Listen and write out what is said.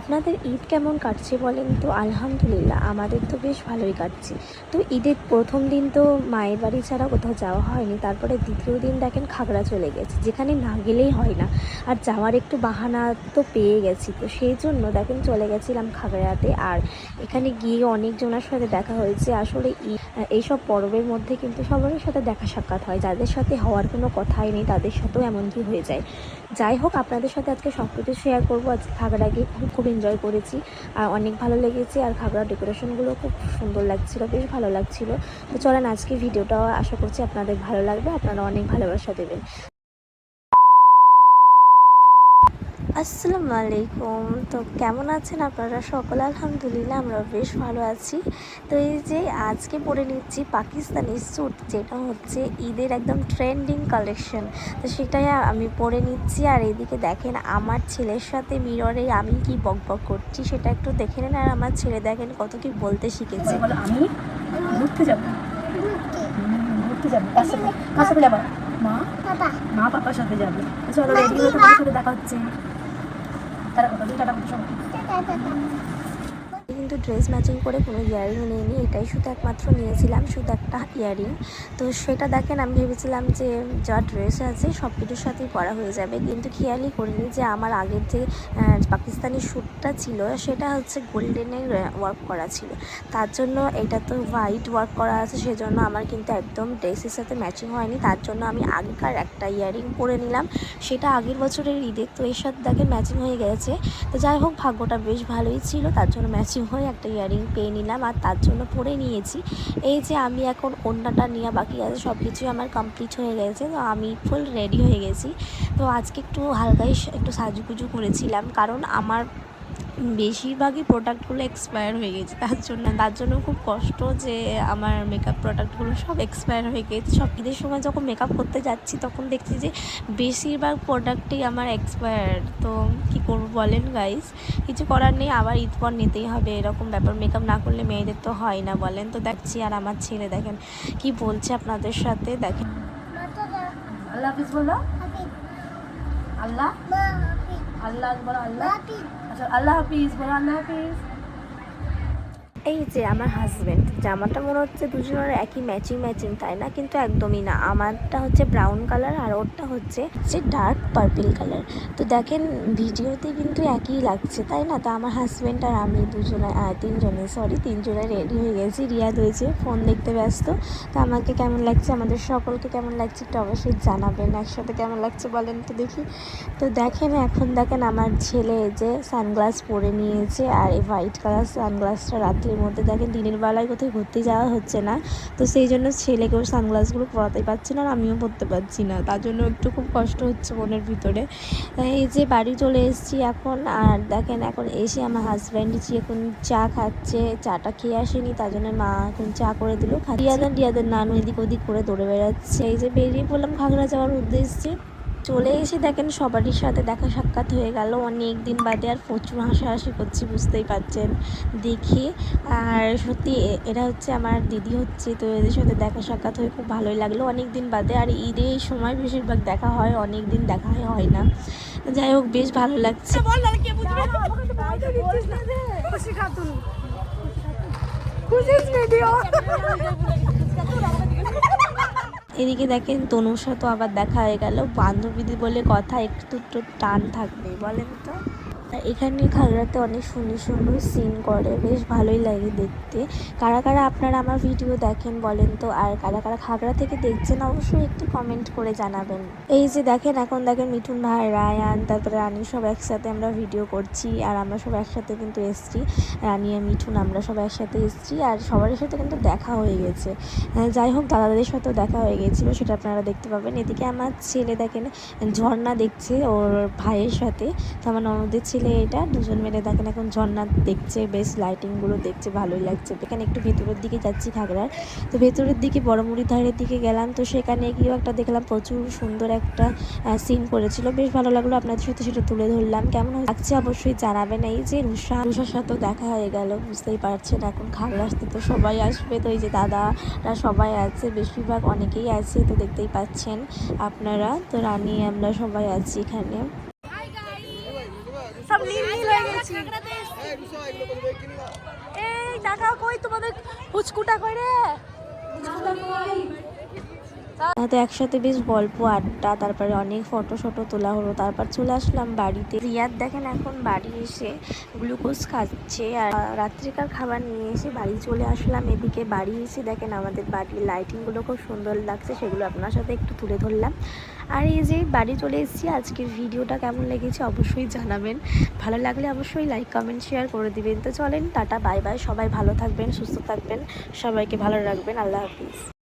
আপনাদের ঈদ কেমন কাটছে বলেন তো? আলহামদুলিল্লাহ, আমাদের তো বেশ ভালোই কাটছে। তো ঈদের প্রথম দিন তো মায়ের বাড়ি ছাড়া কোথাও যাওয়া হয়নি, তারপরে দ্বিতীয় দিন দেখেন খাগড়া চলে গেছে, যেখানে না গেলেই হয় না। আর যাওয়ার একটু বাহানা তো পেয়ে গেছি, তো সেই জন্য দেখেন চলে গেছিলাম খাগড়াতে। আর এখানে গিয়ে অনেকজনের সাথে দেখা হয়েছে। আসলে ঈদ এইসব পর্বের মধ্যে কিন্তু সবারই সাথে দেখা সাক্ষাৎ হয়, যাদের সাথে হওয়ার কোনো কথাই নেই, তাদের সাথেও এমনকি হয়ে যায়। যাই হোক, আপনাদের সাথে আজকে সব কিছু শেয়ার করব। আজকে খাগড়া গিয়ে খুব খুব এনজয় করেছি। আর অনেক ভালো লেগেছে আর খাগড়া ডেকোরেশনগুলো খুব সুন্দর লাগছিল, বেশ ভালো লাগছিল। তো চলেন আজকে ভিডিওটাও আশা করছি আপনাদের ভালো লাগবে, আপনারা অনেক ভালোবাসা দেবেন। আসসালামু আলাইকুম তো কেমন আছেন আপনারা? সকলে আলহামদুলিল্লাহ আমরা বেশ ভালো আছি। তো এই যে আজকে পরে নিচ্ছি পাকিস্তানি স্যুট যেটা হচ্ছে ঈদের একদম ট্রেন্ডিং কালেকশন। তো সেটাই আমি পরে নিচ্ছি। আর এদিকে দেখেন আমার ছেলের সাথে মিররে আমি কি বক বক করছি সেটা একটু দেখে নেন। আর আমার ছেলে দেখেন কত কি বলতে শিখেছে। আমি ঘুরতে যাব। যাব। মা। মা পাপার সাথে যাবে। চলো রেডি হয়ে তোমার সাথে দেখা হচ্ছে তারা কথা দুই টাটা মতো সময় কিন্তু ড্রেস ম্যাচিং করে কোনো ইয়ারিং নিইনি, এটাই শুধু একমাত্র নিয়েছিলাম শুধু একটা ইয়ারিং। তো সেটা দেখেন, আমি ভেবেছিলাম যে যা ড্রেস আছে সব কিছুর সাথেই পরা হয়ে যাবে, কিন্তু খেয়ালই করিনি যে আমার আগের যে পাকিস্তানি শ্যুটটা ছিল, সেটা হচ্ছে গোল্ডেনের ওয়ার্ক করা ছিল। তার জন্য এটা তো হোয়াইট ওয়ার্ক করা আছে, সেজন্য আমার কিন্তু একদম ড্রেসের সাথে ম্যাচিং হয়নি। তার জন্য আমি আগেকার একটা ইয়ারিং পরে নিলাম। সেটা আগের বছরের ঈদে তো এর সাথে দেখে ম্যাচিং হয়ে গেছে। তো যাই হোক, ভাগ্যটা বেশ ভালোই ছিল, তার জন্য ম্যাচিং হয়ে একটা ইয়াররিং পেয়ে নিলাম আর তার জন্য পরে নিয়েছি। এই যে আমি এখন অন্যটা নেওয়া বাকি আছে সব কিছুই আমার কমপ্লিট হয়ে গেছে, তো আমি ফুল রেডি হয়ে গেছি। তো আজকে একটু হালকাই একটু সাজুগুজু করেছিলাম, কারণ আমার বেশিরভাগই প্রোডাক্টগুলো এক্সপায়ার হয়ে গেছে। তার জন্য তার জন্য খুব কষ্ট যে আমার মেকআপ প্রোডাক্টগুলো সব এক্সপায়ার হয়ে গেছে। সব ঈদের সময় যখন মেকআপ করতে যাচ্ছি তখন দেখছি যে বেশিরভাগ প্রোডাক্টই আমার এক্সপায়ার তো কি করব বলেন গাইস কিছু করার নেই আবার ঈদ পর নিতেই হবে। এরকম ব্যাপার মেকআপ না করলে মেয়েদের তো হয় না বলেন তো। দেখছি আর আমার ছেলে দেখেন কি বলছে আপনাদের সাথে। দেখেন। আল্লাহ হাফিজ বলো। আল্লাহ। আল্লাহ আকবর আল্লাহ। আচ্ছা আল্লাহ হাফিজ বলো আল্লাহ হাফিজ। এই যে আমার হাজব্যান্ড জামাটা মনে হচ্ছে দুজনের একই ম্যাচিং ম্যাচিং তাই না? কিন্তু একদমই না। আমারটা হচ্ছে ব্রাউন কালার আর ওরটা হচ্ছে যে ডার্ক পার্পল কালার তো দেখেন, ভিডিওতে কিন্তু একই লাগছে, তাই না? তো আমার হাজব্যান্ড আর আমি দুজনে তিনজনে সরি তিনজনে রেডি হয়ে গেছি। রিয়াদ হয়েছে ফোন দেখতে ব্যস্ত। তো আমাকে কেমন লাগছে? আমাদের সকলকে কেমন লাগছে? একটু অবশ্যই জানাবেন, একসাথে কেমন লাগছে বলেন তো দেখি। তো দেখেন, এখন দেখেন আমার ছেলে যে সানগ্লাস পরে নিয়েছে আর এই হোয়াইট কালার সানগ্লাসটা রাত্রির মধ্যে দেখেন দিনের বেলায় কোথাও ঘুরতে যাওয়া হচ্ছে না। তো সেই জন্য ছেলেকেও সানগ্লাসগুলো পরাতে পারছি না আর আমিও পরতে পারছি না। তার জন্য একটু খুব কষ্ট হচ্ছে মনের ভিতরে। এই যে বাড়ি চলে এসেছি এখন আর দেখেন এখন এসে আমার হাজব্যান্ড যে এখন চা খাচ্ছে, চাটা খেয়ে আসেনি, তার জন্য মা এখন চা করে দিল। রিয়াদের রিয়াদের নানু এদিক ওদিক করে দৌড়ে বেড়াচ্ছে। এই যে বেরিয়ে পড়লাম খাগড়া যাওয়ার উদ্দেশ্যে। চলে এসে দেখেন সবারই সাথে দেখা সাক্ষাৎ হয়ে গেল। অনেক দিন বাদে আর প্রচুর হাসাহাসি করছি বুঝতেই পারছেন। দেখি। আর সত্যি এরা হচ্ছে আমার দিদি হচ্ছে তো এদের সাথে দেখা সাক্ষাৎ হয়ে খুব ভালোই লাগল। অনেক দিন বাদে আর ঈদে এই সময় বেশিরভাগ দেখা হয় অনেক দিন দেখা হয় না। যাই হোক বেশ ভালো লাগছে। খুশি খাতুন। এদিকে দেখেন তনুর সাথে আবার দেখা হয়ে গেল। বান্ধবীদের বলে কথা একটু একটু টান থাকবে বলেন তো। এখানে খাগড়াতে অনেক সুন্দর সুন্দর সিন করে, বেশ ভালোই লাগে দেখতে। কারা কারা আপনারা আমার ভিডিও দেখেন বলেন তো, আর কারা কারা খাগড়া থেকে দেখছেন অবশ্যই একটু কমেন্ট করে জানাবেন। এই যে দেখেন, এখন দেখেন মিঠুন ভাই, রায়ান, তারপরে রানী সব একসাথে আমরা ভিডিও করছি, আর আমরা সব একসাথে কিন্তু এসছি। রানী আর মিঠুন, আমরা সব একসাথে এসছি, আর সবার সাথে কিন্তু দেখা হয়ে গেছে। যাই হোক, দাদাদের সাথেও দেখা হয়ে গেছিল, সেটা আপনারা দেখতে পাবেন। এদিকে আমার ছেলে দেখেন, ঝর্ণা দেখছে ওর ভাইয়ের সাথে, তো আমার ননদের এটা, দুজন মিলে দেখেন এখন ঝর্ণা দেখছে, বেশ লাইটিংগুলো দেখছে, ভালোই লাগছে। এখানে একটু ভেতরের দিকে যাচ্ছি খাগড়ার তো ভেতরের দিকে বড়মুড়ি ধারের দিকে গেলাম, তো সেখানে গিয়েও একটা দেখলাম প্রচুর সুন্দর একটা সিন করেছিল। বেশ ভালো লাগল, আপনাদের সাথে সেটা তুলে ধরলাম। কেমন লাগছে অবশ্যই জানাবেন। এই যে রুষা রুষার সাথেও দেখা হয়ে গেল, বুঝতেই পারছেন এখন খাগড়া আসতে তো সবাই আসবে। তো এই যে দাদারা সবাই আছে, বেশিরভাগ অনেকেই আছে, তো দেখতেই পাচ্ছেন আপনারা। তো রানী, আমরা সবাই আছি এখানে। নীল নীল হয়ে গেছি। এই টাকা কই তোমাদের? হুচকুটা কই রে? তো একসাথে বেশ গল্প, আড্ডা, তারপরে অনেক ফটো ফটো তোলা হলো। তারপর চলে আসলাম বাড়িতে। রিয়াদ দেখেন এখন বাড়ি এসে গ্লুকোজ খাচ্ছে আর রাত্রিকার খাবার নিয়ে এসে বাড়ি চলে আসলাম। এদিকে বাড়ি এসে দেখেন আমাদের বাড়ির লাইটিংগুলো খুব সুন্দর লাগছে, সেগুলো আপনার সাথে একটু তুলে ধরলাম। আর এই যে বাড়ি চলে এসেছি, আজকের ভিডিওটা কেমন লেগেছে অবশ্যই জানাবেন। ভালো লাগলে অবশ্যই লাইক কমেন্ট শেয়ার করে দিবেন। তো চলেন, টাটা বাই বাই সবাই ভালো থাকবেন, সুস্থ থাকবেন। সবাইকে ভালো রাখবেন। আল্লাহ হাফিজ।